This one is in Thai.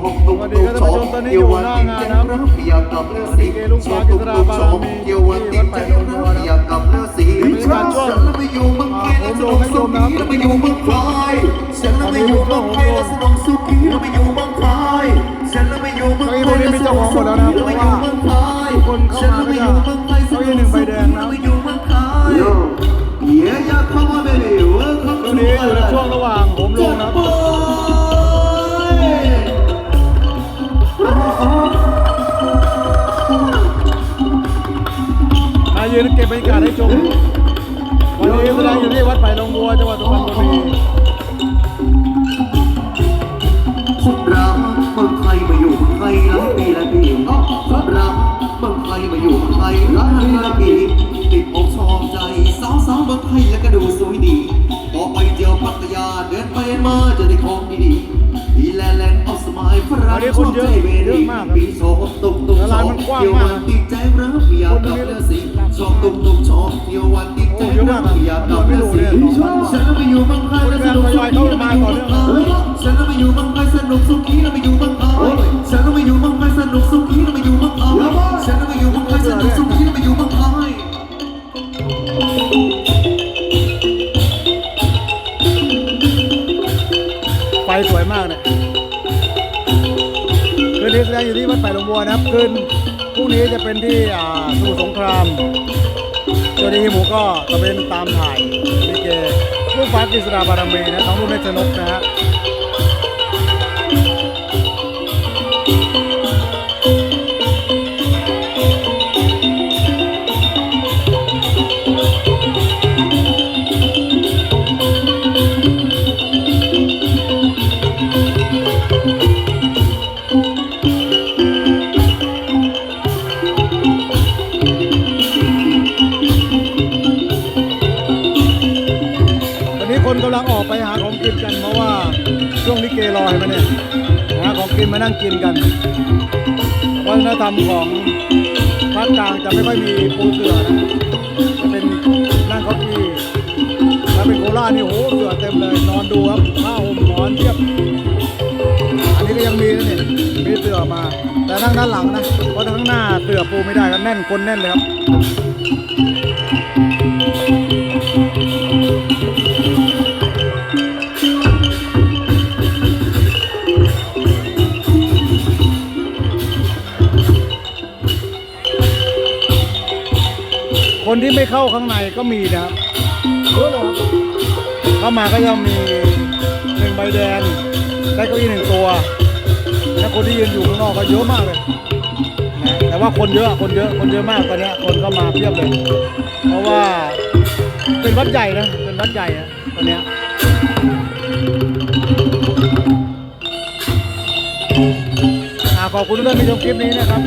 สวัสดีครับท่านผู้ชมตอนนี้อยู่หน้างานนะครับยากกับเลือดสีเกลูกฟ้ากิตราบารมีเกี่ยววันติดใจรักอยากกับเลือดสีกาศช่วงฉันไม่อยู่เมืองไทยแลสนองสุขีและไม่อยู่เมืองไทยฉันไม่อยู่เมืองไทยแลสนองสุขีและไม่อยู่เมืองไทยฉันไม่อยู่เมืองไทยแลสนองสุขีและไม่อยู่เมืองไทยคนเข้ามาก็จะเขาอีกหนึ่งใบแดงนะ ยืนเก็บบรรยากาศให้ชมวันนี้แสดงอยู่ที่วัดไผ่ลงบัวจังหวัดสุพรรณบุรีคนรักเมืองไทยมาอยู่เมืองไทยหลายปีหลายปีคนรักเมืองไทยมาอยู่เมืองไทยหลายปีหลายปีติดอกชอบใจสาวสาวๆเมืองไทยแล้วก็ดูสวยดีพอไปเที่ยวพัทยาเดินไปมาจะได้ของดีๆดีแลนด์แลนด์ออฟสมัยฝรั่งวันนี้คนเยอะชบใจเยอะมากครับปีชอบตุกตุกแล้วชร้าอนบมันกว้างเที่ยวมากวันติดใจรักอยากกับเลือดสี ชอบตุกตุกชอบเที่ยววันติดใจโอ้เยอะรัมากกครับอยากกับเลือดสีไม่รู้เนี่ยฉันไม่อยู่เมืองไทยสนุกสุขีและไม่อยู่เมืองไทยฉันไม่อยู่เมืองไทยสนุกสุขีแล้วไม่อยู่เมืองไทยฉันไม่อยู่เมืองไทยสนุกสุขีแล้วไม่อยู่เมืองไทยฉันไม่อยู่เมืองไทยสนุกสุขีแล้วไม่อยู่เมืองไทยไฟสวยมากเนี่ยคืนนี้แสดงอยู่ที่วัดไผ่ลงบัวนะครับคืน พรุ่งนี้จะเป็นที่อ่าสมุทรสงครามตัวนี้หมูก็จะเป็นตามถ่ายลิเกลูกฟ้ากฤษดาบารมีนะน้องลูกเมชนกนะฮะ คนกำลังออกไปหาของกินกัน เพราะว่าช่วงลิเกรอเห็นไหมเนี่ยหาของกินมานั่งกินกันวัฒนธรรมของภาคกลางจะไม่ค่อยมีปูเสือนะจะเป็นนั่งเก้าอี้ถ้าเป็นโคราชนี่โหเสือเต็มเลยนอนดูครับผ้าห่มหมอนเทียบ อันนี้ก็ยังมีนะเนี่ยมีเสือมา แต่ทั้งด้านหลังนะเพราะทั้งหน้าเสือปูไม่ได้ก็แน่นคนแน่นเลยครับ คนที่ไม่เข้าข้างในก็มีนะครับเยอะเลยครับเข้ามาก็จะมีหนึ่งใบแดงได้เก้าอี้หนึ่งตัวและคนที่ยืนอยู่ข้างนอกก็เยอะมากเลยนะแต่ว่าคนเยอะคนเยอะคนเยอะมากตอนนี้คนก็มาเพียบเลย เพราะว่าเป็นวัดใหญ่นะเป็นวัดใหญ่อะตอนนี้ขอบคุณทุกท่านที่ชมคลิปนี้นะครับ